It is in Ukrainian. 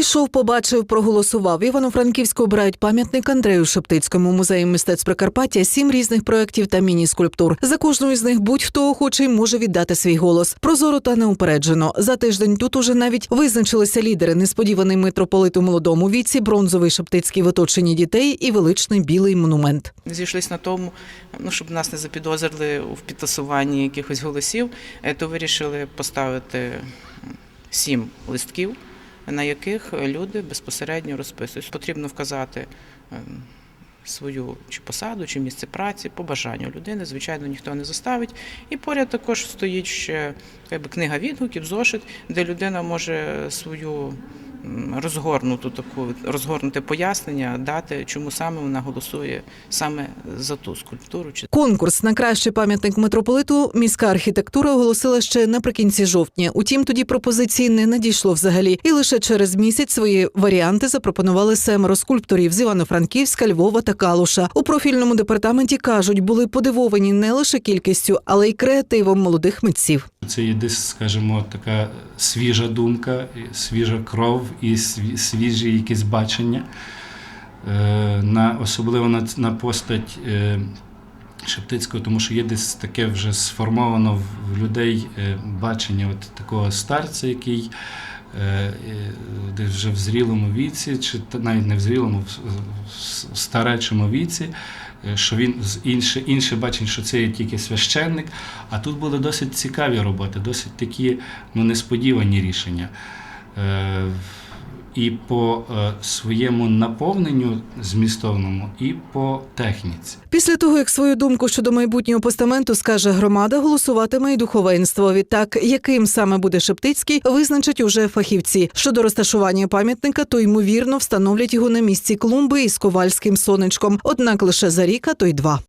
Прийшов, побачив, проголосував. Івано-Франківську обирають пам'ятник Андрею Шептицькому музею мистецтв Прикарпаття, сім різних проєктів та міні-скульптур. За кожну із них будь-хто охочий може віддати свій голос. Прозоро та неупереджено. За тиждень тут уже навіть визначилися лідери. Несподіваний митрополит у молодому віці, бронзовий Шептицький в оточенні дітей і величний білий монумент. Зійшлись на тому, ну щоб нас не запідозрили в підтасуванні якихось голосів, е, то вирішили поставити сім листків, на яких люди безпосередньо розписують. Потрібно вказати ем, свою чи посаду, чи місце праці по бажанню людини. Звичайно, ніхто не заставить. І поряд також стоїть ще якби, книга відгуків, зошит, де людина може свою розгорнуту таку розгорнуте пояснення дати, чому саме вона голосує саме за ту скульптуру чи Конкурс на кращий пам'ятник митрополиту міська архітектура оголосила ще наприкінці жовтня. Утім, тоді пропозиції не надійшло взагалі, і лише через місяць свої варіанти запропонували семеро скульпторів з Івано-Франківська, Львова та Калуша. У профільному департаменті кажуть, були подивовані не лише кількістю, але й креативом молодих митців. Це є десь, скажімо, така свіжа думка, свіжа кров і свіжі якісь бачення. Е, На, особливо на, на постать е, Шептицького, тому що є десь таке вже сформовано в- людей е, бачення от такого старця, який десь вже в зрілому віці, чи навіть не в зрілому, в, старечому віці, що він інше, інше бачення, що це є тільки священник. А тут були досить цікаві роботи, досить такі ну, несподівані рішення. Е, і по е, своєму наповненню змістовному, і по техніці. Після того, як свою думку щодо майбутнього постаменту скаже громада, голосуватиме і духовенство. Відтак, яким саме буде Шептицький, визначать уже фахівці. Щодо розташування пам'ятника, то ймовірно встановлять його на місці клумби із ковальським сонечком. Однак лише за рік, а то й два.